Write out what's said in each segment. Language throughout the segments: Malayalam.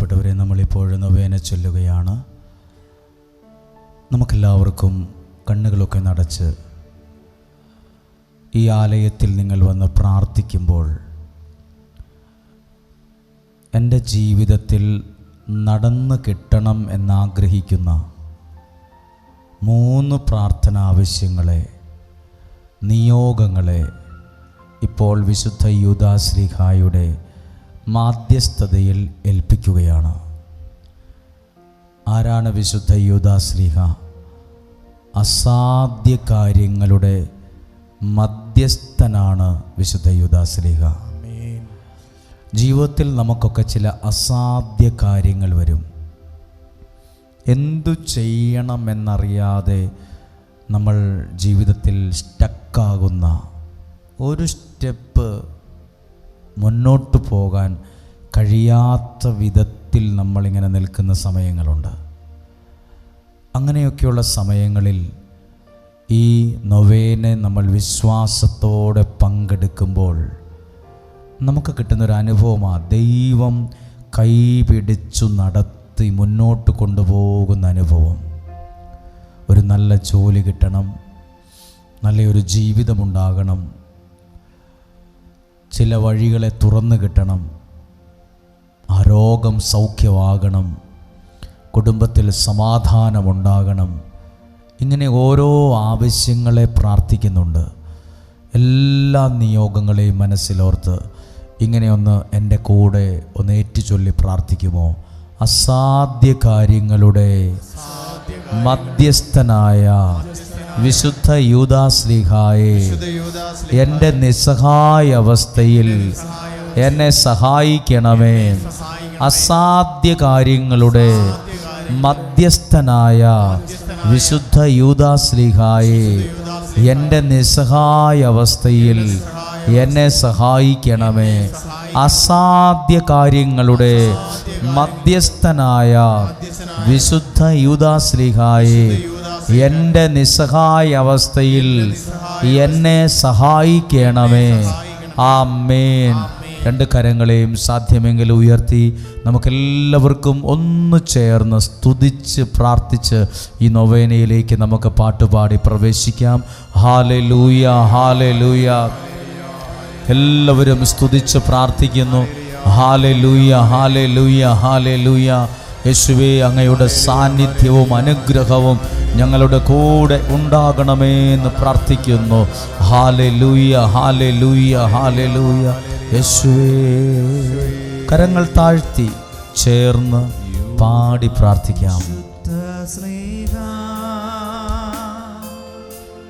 പ്രിയപ്പെട്ടവരെ നമ്മളിപ്പോഴും നൊവേന ചൊല്ലുകയാണ്. നമുക്കെല്ലാവർക്കും കണ്ണുകളൊക്കെ നടച്ച് ഈ ആലയത്തിൽ നിങ്ങൾ വന്ന് പ്രാർത്ഥിക്കുമ്പോൾ എന്റെ ജീവിതത്തിൽ നടന്നു കിട്ടണം എന്നാഗ്രഹിക്കുന്ന മൂന്ന് പ്രാർത്ഥന ആവശ്യങ്ങളെ നിയോഗങ്ങളെ ഇപ്പോൾ വിശുദ്ധ യൂദാശ്രീഹായുടെ മാധ്യസ്ഥതയിൽ ഏൽപ്പിക്കുകയാണ്. ആരാണ് വിശുദ്ധ യൂദാശ്രീഹ അസാധ്യ കാര്യങ്ങളുടെ മധ്യസ്ഥനാണ് വിശുദ്ധ യൂദാശ്രീഹ ജീവിതത്തിൽ നമുക്കൊക്കെ ചില അസാധ്യ കാര്യങ്ങൾ വരും. എന്തു ചെയ്യണമെന്നറിയാതെ നമ്മൾ ജീവിതത്തിൽ സ്റ്റക്കാകുന്ന ഒരു സ്റ്റെപ്പ് മുന്നോട്ട് പോകാൻ കഴിയാത്ത വിധത്തിൽ നമ്മളിങ്ങനെ നിൽക്കുന്ന സമയങ്ങളുണ്ട്. അങ്ങനെയൊക്കെയുള്ള സമയങ്ങളിൽ ഈ നൊവേനെ നമ്മൾ വിശ്വാസത്തോടെ പങ്കെടുക്കുമ്പോൾ നമുക്ക് കിട്ടുന്നൊരു അനുഭവമാണ് ദൈവം കൈപിടിച്ചു നടത്തി മുന്നോട്ട് കൊണ്ടുപോകുന്ന അനുഭവം. ഒരു നല്ല ജോലി കിട്ടണം നല്ലൊരു ജീവിതമുണ്ടാകണം ചില വഴികളെ തുറന്നു കിട്ടണം. ആ രോഗം സൗഖ്യമാകണം. കുടുംബത്തിൽ സമാധാനമുണ്ടാകണം. ഇങ്ങനെ ഓരോ ആവശ്യങ്ങളെ പ്രാർത്ഥിക്കുന്നുണ്ട്. എല്ലാ നിയോഗങ്ങളെയും മനസ്സിലോർത്ത് ഇങ്ങനെയൊന്ന് എന്റെ കൂടെ ഒന്ന് ഏറ്റുചൊല്ലി പ്രാർത്ഥിക്കുമോ? അസാധ്യ കാര്യങ്ങളുടെ മധ്യസ്ഥനായ വിശുദ്ധ യൂദാശ്ലീഹായെ എന്റെ നിസ്സഹായ അവസ്ഥയിൽ എന്നെ സഹായിക്കണമേ. അസാധ്യ കാര്യങ്ങളുടെ മധ്യസ്ഥനായ വിശുദ്ധ യൂദാശ്ലീഹായെ എന്റെ നിസ്സഹായ അവസ്ഥയിൽ എന്നെ സഹായിക്കണമേ. അസാധ്യ കാര്യങ്ങളുടെ മധ്യസ്ഥനായ വിശുദ്ധ യൂദാശ്ലീഹായെ എന്റെ നിസ്സഹായ അവസ്ഥയിൽ എന്നെ സഹായിക്കണമേ. ആ മേൻ രണ്ട് കരങ്ങളെയും സാധ്യമെങ്കിൽ ഉയർത്തി നമുക്കെല്ലാവർക്കും ഒന്ന് ചേർന്ന് സ്തുതിച്ച് പ്രാർത്ഥിച്ച് ഈ നൊവേനയിലേക്ക് നമുക്ക് പാട്ടുപാടി പ്രവേശിക്കാം. ഹാലെ ലൂയ ഹാലെ ലൂയ എല്ലാവരും സ്തുതിച്ച് പ്രാർത്ഥിക്കുന്നു. ഹാലെ ലൂയ ഹാലെ ലൂയ ഹാലെ ലൂയ യേശുവേ അങ്ങയുടെ സാന്നിധ്യവും അനുഗ്രഹവും ഞങ്ങളുടെ കൂടെ ഉണ്ടാകണമേ എന്ന് പ്രാർത്ഥിക്കുന്നു. ഹാലെ ലൂയ ഹാലെ ലൂയ ഹാലെ ലൂയ യേശുവേ കരങ്ങൾ താഴ്ത്തി ചേർന്ന് പാടി പ്രാർത്ഥിക്കാം.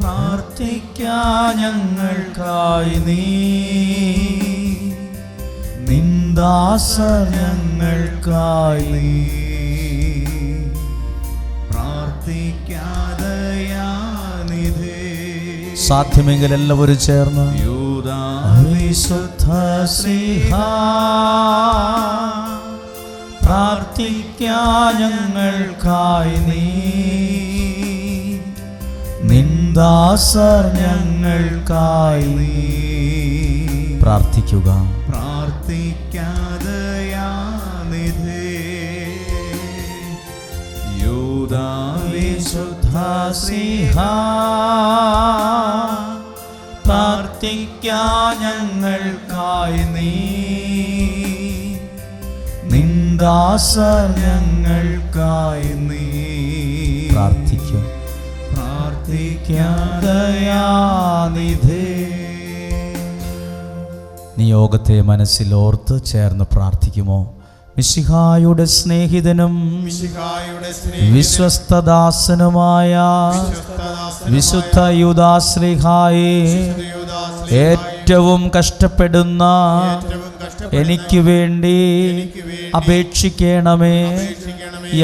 പ്രാർത്ഥിക്കാ ഞങ്ങൾക്കായി നീ നിന്ദാസ ഞങ്ങൾക്കായി പ്രാർത്ഥിക്കാതയാനിധേ സാധ്യമെങ്കിൽ എല്ലാവരും ചേർന്ന് പ്രാർത്ഥിക്കാ ഞങ്ങൾക്കായി നീ. നിന്ദാസർ ഞങ്ങൾക്കായി നീ. പ്രാർത്ഥിക്കുക. പ്രാർത്ഥിക്കാൻ ഞങ്ങൾക്കായി നീ. നിന്ദാസ ഞങ്ങൾക്കായി നീ. പ്രാർത്ഥിക്കും പ്രാർത്ഥിക്കാതയാനിധേ നിയോഗത്തെ മനസ്സിലോർത്ത് ചേർന്ന് പ്രാർത്ഥിക്കുമോ? മിശിഹായുടെ സ്നേഹിതനും വിശ്വസ്തദാസനുമായ വിശുദ്ധ യുദാശ്രീഹായെ ഏറ്റവും കഷ്ടപ്പെടുന്ന എനിക്ക് വേണ്ടി അപേക്ഷിക്കണമേ.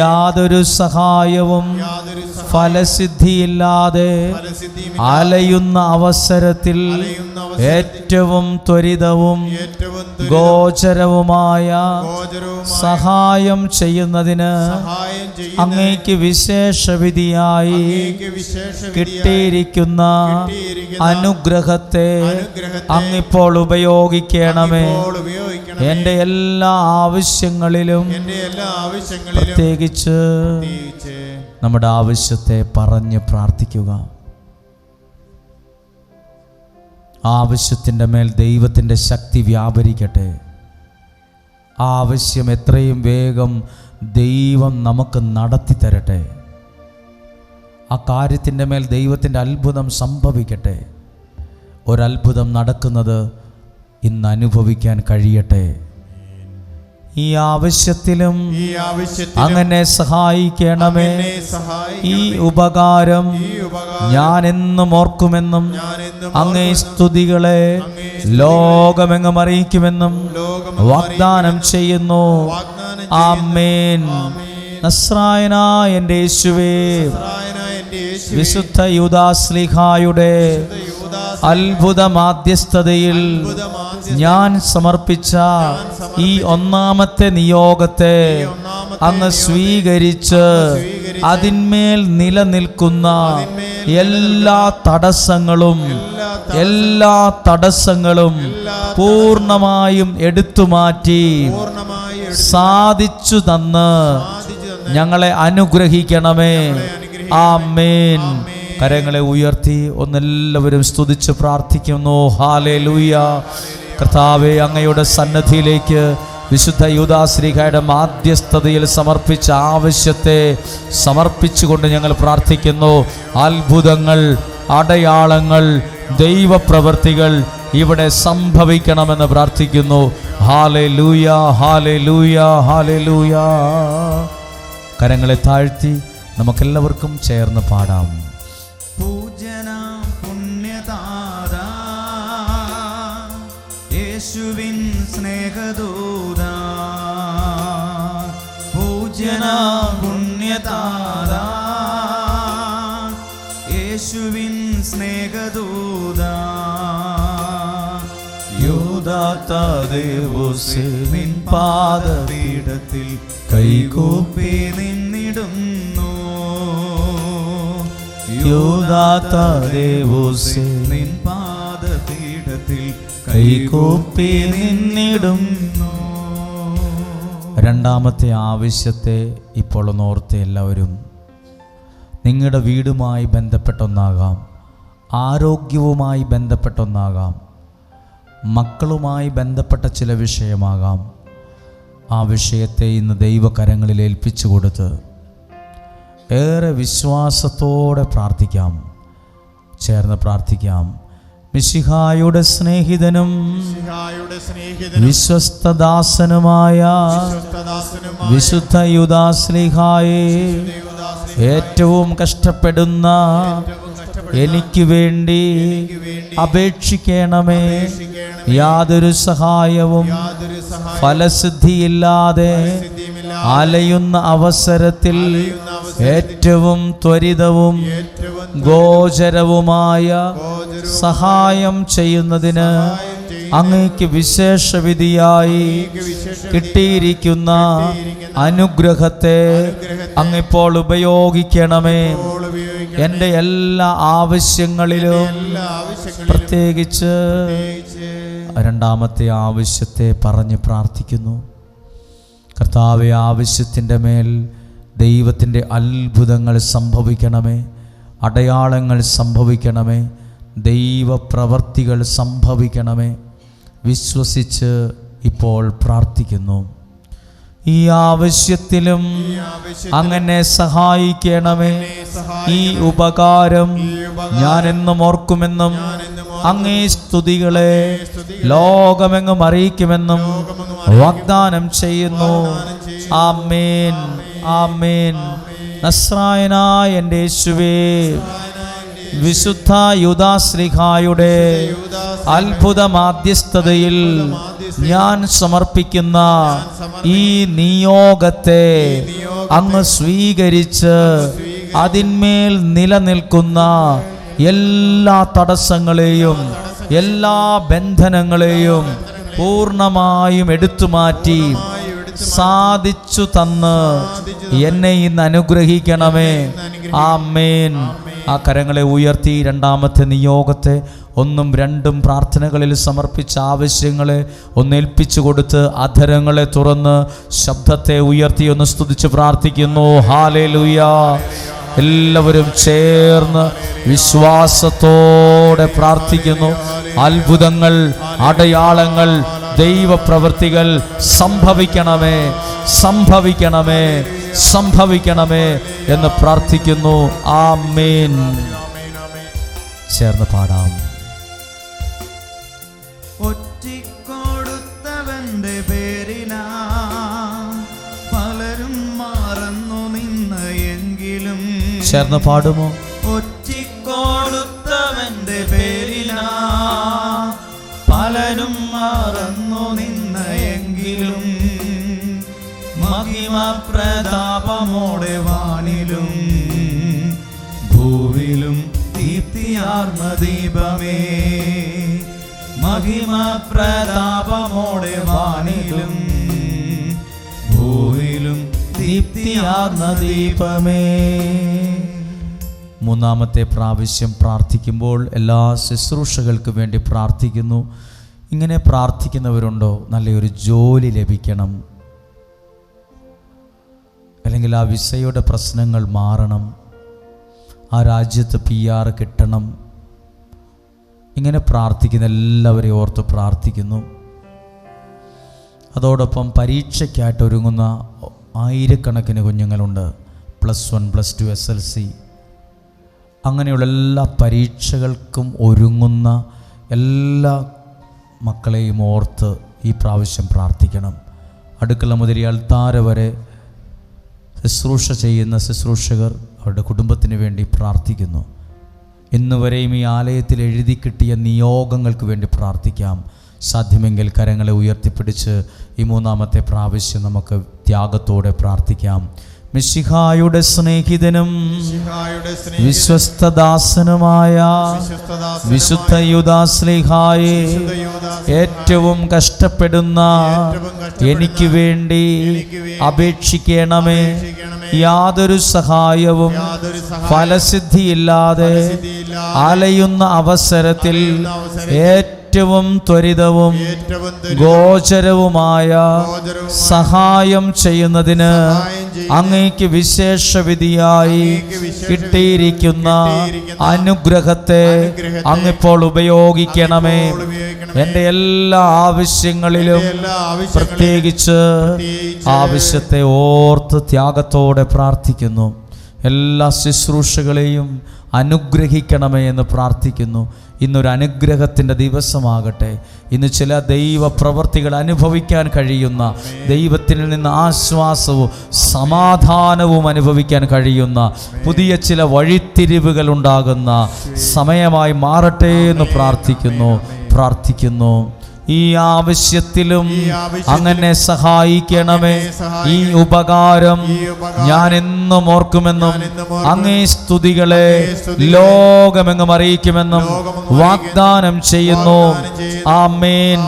യാതൊരു സഹായവും ഫലസിദ്ധിയില്ലാതെ ഫലസിദ്ധിയും അലയുന്ന അവസരത്തിൽ ഏറ്റവും ത്വരിതവും ഗോചരവുമായ സഹായം ചെയ്യുന്നതിന് അങ്ങേക്ക് വിശേഷ വിധിയായി അങ്ങേക്ക് വിശേഷ കിട്ടിയിരിക്കുന്ന അനുഗ്രഹത്തെ അങ്ങിപ്പോൾ ഉപയോഗിക്കണമേ. എന്റെ എല്ലാ ആവശ്യങ്ങളിലും എന്റെ എല്ലാ ആവശ്യങ്ങളിലും പ്രത്യേകിച്ച് പ്രത്യേകിച്ച് നമ്മുടെ ആവശ്യത്തെ പറഞ്ഞ് പ്രാർത്ഥിക്കുക. ആവശ്യത്തിന്റെ മേൽ ദൈവത്തിന്റെ ശക്തി വ്യാപരിക്കട്ടെ. ആ ആവശ്യം എത്രയും വേഗം ദൈവം നമുക്ക് നടത്തി തരട്ടെ. ആ കാര്യത്തിന്റെ മേൽ ദൈവത്തിന്റെ അത്ഭുതം സംഭവിക്കട്ടെ. ഒരത്ഭുതം നടക്കുന്നത് ഇന്ന് അനുഭവിക്കാൻ കഴിയട്ടെ. ഈ ആവശ്യത്തിലും അങ്ങനെ സഹായിക്കണമേ. ഈ ഉപകാരം ഞാൻ എന്നും ഓർക്കുമെന്നും അങ്ങേ സ്തുതികളെ ലോകമെങ്ങും അറിയിക്കുമെന്നും വാഗ്ദാനം ചെയ്യുന്നു. ആമേൻ. നസ്രായനായ എന്റെ യേശുവേ വിശുദ്ധ യുദാസ്ലിഹായുടെ യൂദാസ് അത്ഭുത മാധ്യസ്ഥതയിൽ ഞാൻ സമർപ്പിച്ച ഈ ഒന്നാമത്തെ നിയോഗത്തെ അങ്ങ് സ്വീകരിച്ച് അതിന്മേൽ നിലനിൽക്കുന്ന എല്ലാ തടസ്സങ്ങളും എല്ലാ തടസ്സങ്ങളും പൂർണമായും എടുത്തു മാറ്റി സാധിച്ചു തന്ന് ഞങ്ങളെ അനുഗ്രഹിക്കണമേ. ആ ആമേൻ. കരങ്ങളെ ഉയർത്തി ഒന്നെല്ലാവരും സ്തുതിച്ച് പ്രാർത്ഥിക്കുന്നു. ഹാലേ ലൂയ കർത്താവെ അങ്ങയുടെ സന്നദ്ധിയിലേക്ക് വിശുദ്ധ യൂതാശ്രീഖയുടെ മാധ്യസ്ഥതയിൽ സമർപ്പിച്ച ആവശ്യത്തെ സമർപ്പിച്ചുകൊണ്ട് ഞങ്ങൾ പ്രാർത്ഥിക്കുന്നു. അത്ഭുതങ്ങൾ അടയാളങ്ങൾ ദൈവപ്രവർത്തികൾ ഇവിടെ സംഭവിക്കണമെന്ന് പ്രാർത്ഥിക്കുന്നു. ഹാലെ ലൂയ ഹാലെ ലൂയ ഹാലെ ലൂയ കരങ്ങളെ താഴ്ത്തി നമുക്കെല്ലാവർക്കും ചേർന്ന് പാടാം. സ്നേഹദൂത യേശുവിൻ യോദാത്തദേവോസിൻ പാദപീഠത്തിൽ കൈകോപ്പി നിന്നിടുന്നു. യോദാത്ത ദേവോസേ കൈകൂപ്പി നിന്നിടും. രണ്ടാമത്തെ ആവശ്യത്തെ ഇപ്പോൾ ഓർത്ത് എല്ലാവരും നിങ്ങളുടെ വീടുമായി ബന്ധപ്പെട്ടൊന്നാകാം ആരോഗ്യവുമായി ബന്ധപ്പെട്ടൊന്നാകാം മക്കളുമായി ബന്ധപ്പെട്ട ചില വിഷയമാകാം. ആ വിഷയത്തെ ഇന്ന് ദൈവകരങ്ങളിൽ ഏൽപ്പിച്ചു കൊടുത്ത് ഏറെ വിശ്വാസത്തോടെ പ്രാർത്ഥിക്കാം. ചേർന്ന് പ്രാർത്ഥിക്കാം. മിശിഹായുടെ സ്നേഹിതനും വിശ്വസ്തദാസനുമായ വിശുദ്ധ യുദാശ്ലീഹായെ ഏറ്റവും കഷ്ടപ്പെടുന്ന എനിക്ക് വേണ്ടി അപേക്ഷിക്കണമേ. യാതൊരു സഹായവും ഫലസിദ്ധിയില്ലാതെ അലയുന്ന അവസരത്തിൽ ഏറ്റവും ത്വരിതവും ഗോചരവുമായ സഹായം ചെയ്യുന്നതിന് അങ്ങേക്ക് വിശേഷവിധിയായി കിട്ടിയിരിക്കുന്ന അനുഗ്രഹത്തെ അങ്ങിപ്പോൾ ഉപയോഗിക്കണമേ. എന്റെ എല്ലാ ആവശ്യങ്ങളിലും പ്രത്യേകിച്ച് രണ്ടാമത്തെ ആവശ്യത്തെ പറഞ്ഞ് പ്രാർത്ഥിക്കുന്നു. കർത്താവ് ആവശ്യത്തിന്റെ മേൽ ദൈവത്തിന്റെ അത്ഭുതങ്ങൾ സംഭവിക്കണമേ അടയാളങ്ങൾ സംഭവിക്കണമേ ദൈവപ്രവർത്തികൾ സംഭവിക്കണമേ. വിശ്വസിച്ച് ഇപ്പോൾ പ്രാർത്ഥിക്കുന്നു. ഈ ആവശ്യത്തിലും അങ്ങനെ സഹായിക്കണമേ. ഈ ഉപകാരം ഞാൻ എന്നും ഓർക്കുമെന്നും അങ്ങേ സ്തുതികളെ ലോകമെങ്ങും അറിയിക്കുമെന്നും വാഗ്ദാനം ചെയ്യുന്നു. ആമേൻ ആമേൻ. നസ്രായനായ എന്റെ യേശുവേ വിശുദ്ധ യുദാശ്ലിഹായുടെ അത്ഭുത മാധ്യസ്ഥതയിൽ ഞാൻ സമർപ്പിക്കുന്ന ഈ നിയോഗത്തെ അങ്ങ് സ്വീകരിച്ച് അതിന്മേൽ നിലനിൽക്കുന്ന എല്ലാ തടസ്സങ്ങളെയും എല്ലാ ബന്ധനങ്ങളെയും പൂർണമായും എടുത്തുമാറ്റി സാധിച്ചു തന്ന് എന്നെ ഇന്ന് അനുഗ്രഹിക്കണമേ. ആമേൻ. ആ കരങ്ങളെ ഉയർത്തി രണ്ടാമത്തെ നിയോഗത്തെ ഒന്നും രണ്ടും പ്രാർത്ഥനകളിൽ സമർപ്പിച്ച ആവശ്യങ്ങളെ ഒന്നേൽപ്പിച്ചു കൊടുത്ത് അധരങ്ങളെ തുറന്ന് ശബ്ദത്തെ ഉയർത്തി ഒന്ന് സ്തുതിച്ച് പ്രാർത്ഥിക്കുന്നു. ഹാലേ എല്ലാവരും ചേർന്ന് വിശ്വാസത്തോടെ പ്രാർത്ഥിക്കുന്നു. അത്ഭുതങ്ങൾ അടയാളങ്ങൾ ദൈവപ്രവൃത്തികൾ സംഭവിക്കണമേ സംഭവിക്കണമേ സംഭവിക്കണമേ എന്ന് പ്രാർത്ഥിക്കുന്നു. ആ മേൻ ചേർന്ന് പാടാം. ഒറ്റിക്കൊടുത്തവന്റെ പേരിനാ പലരും മറന്നു നിന്ന് എങ്കിലും ചേർന്ന് പാടുമോ? ദീപമേ മഹിമ പ്രതാപമോടെ വാനിലും ഭൂവിലും ദീപ്തിയാർന്ന ദീപമേ. മൂന്നാമത്തെ പ്രാവശ്യം പ്രാർത്ഥിക്കുമ്പോൾ എല്ലാ ശുശ്രൂഷകൾക്ക് വേണ്ടി പ്രാർത്ഥിക്കുന്നു. ഇങ്ങനെ പ്രാർത്ഥിക്കുന്നവരുണ്ടോ? നല്ലൊരു ജോലി ലഭിക്കണം. അല്ലെങ്കിൽ ആ വിസയുടെ പ്രശ്നങ്ങൾ മാറണം. ആ രാജ്യത്ത് പി ആർ കിട്ടണം. ഇങ്ങനെ പ്രാർത്ഥിക്കുന്ന എല്ലാവരെയും ഓർത്ത് പ്രാർത്ഥിക്കുന്നു. അതോടൊപ്പം പരീക്ഷയ്ക്കായിട്ട് ഒരുങ്ങുന്ന ആയിരക്കണക്കിന് കുഞ്ഞുങ്ങളുണ്ട്. Plus one plus two S L C. അങ്ങനെയുള്ള എല്ലാ പരീക്ഷകൾക്കും ഒരുങ്ങുന്ന എല്ലാ മക്കളെയും ഓർത്ത് ഈ പ്രാവശ്യം പ്രാർത്ഥിക്കണം. അടുക്കള മുതൽ അൽത്താര വരെ ശുശ്രൂഷ ചെയ്യുന്ന ശുശ്രൂഷകർ അവരുടെ കുടുംബത്തിന് വേണ്ടി പ്രാർത്ഥിക്കുന്നു. ഇന്നുവരെയും ഈ ആലയത്തിൽ എഴുതി കിട്ടിയ നിയോഗങ്ങൾക്ക് വേണ്ടി പ്രാർത്ഥിക്കാം. സാധ്യമെങ്കിൽ കരങ്ങളെ ഉയർത്തിപ്പിടിച്ച് ഈ മൂന്നാമത്തെ പ്രാവശ്യം നമുക്ക് ത്യാഗത്തോടെ പ്രാർത്ഥിക്കാം. മിശിഹായുടെ സ്നേഹിതനും വിശ്വസ്തദാസനുമായ വിശുദ്ധ യുദാസ്ലിഹായെ യൂദാസ് ഏറ്റവും കഷ്ടപ്പെടുന്ന എനിക്ക് വേണ്ടി അപേക്ഷിക്കണമേ. യാതൊരു സഹായവും ഫലസിദ്ധിയില്ലാതെ അലയുന്ന അവസരത്തിൽ അലയുന്ന അവസരത്തിൽ ഏറ്റവും ത്വരിതവും ഗോചരവുമായ സഹായം ചെയ്യുന്നതിന് അങ്ങേക്ക് വിശേഷ വിധിയായി കിട്ടിയിരിക്കുന്ന അനുഗ്രഹത്തെ അങ്ങിപ്പോൾ ഉപയോഗിക്കണമേ. എന്റെ എന്റെ എല്ലാ ആവശ്യങ്ങളിലും പ്രത്യേകിച്ച് ആവശ്യത്തെ ഓർത്ത് ത്യാഗത്തോടെ പ്രാർത്ഥിക്കുന്നു. എല്ലാ ശുശ്രൂഷകളെയും അനുഗ്രഹിക്കണമേ എന്ന് പ്രാർത്ഥിക്കുന്നു. ഇന്നൊരു അനുഗ്രഹത്തിന്റെ ദിവസമാകട്ടെ. ഇന്ന് ചില ദൈവ പ്രവർത്തികൾ അനുഭവിക്കാൻ കഴിയുന്ന ദൈവത്തിൽ നിന്ന് ആശ്വാസവും സമാധാനവും അനുഭവിക്കാൻ കഴിയുന്ന പുതിയ ചില വഴിത്തിരിവുകൾ ഉണ്ടാകുന്ന സമയമായി മാറട്ടെ എന്ന് പ്രാർത്ഥിക്കുന്നു. പ്രാർത്ഥിക്കുന്നു. ഈ ആവശ്യത്തിലും അങ്ങനെ സഹായിക്കണമേ. ഈ ഉപകാരം ഞാൻ എന്നും ഓർക്കുമെന്നും അങ്ങേ സ്തുതികളെ ലോകമെങ്ങും അറിയിക്കുമെന്നും വാഗ്ദാനം ചെയ്യുന്നു. ആ മേൻ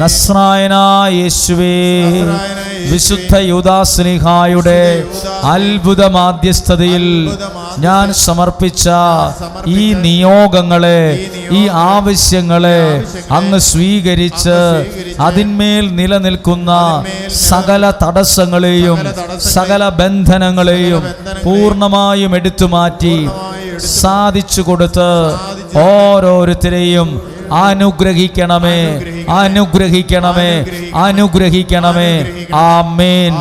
നസ്രായനായ യേശുവേ, വിശുദ്ധ യുദാസ്ലിഹായുടെ അത്ഭുത മാധ്യസ്ഥതയിൽ ഞാൻ സമർപ്പിച്ച ഈ നിയോഗങ്ങളെ ഈ ആവശ്യങ്ങളെ അങ്ങ് സ്വീകരിച്ച് അതിന്മേൽ നിലനിൽക്കുന്ന സകല തടസ്സങ്ങളെയും സകല ബന്ധനങ്ങളെയും പൂർണമായും എടുത്തു മാറ്റി സാധിച്ചു കൊടുത്ത് ഓരോരുത്തരെയും അനുഗ്രഹിക്കണമേ അനുഗ്രഹിക്കണമേ അനുഗ്രഹിക്കണമേ. ആമേൻ.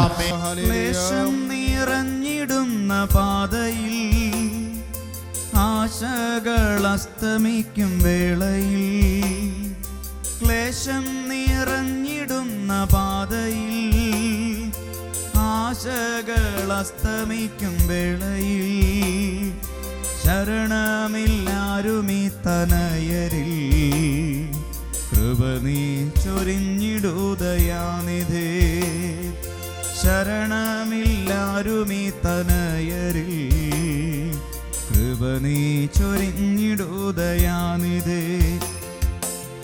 നിറഞ്ഞിടുന്ന പാതയിൽ ആശകൾ അസ്തമിക്കും വേളയിൽ. ക്ലേശം നിറഞ്ഞിടുന്ന പാതയിൽ ആശകൾ അസ്തമിക്കും വേളയിൽ. ശരണമില്ലാരുമീ തനയരിൽ കൃപ നീ ചൊരിഞ്ഞിടുതയാനിധേ ശരണമില്ലാരുമീ തനയരിൽ കൃപ നീ ചൊരിഞ്ഞിടുതയാനിധേ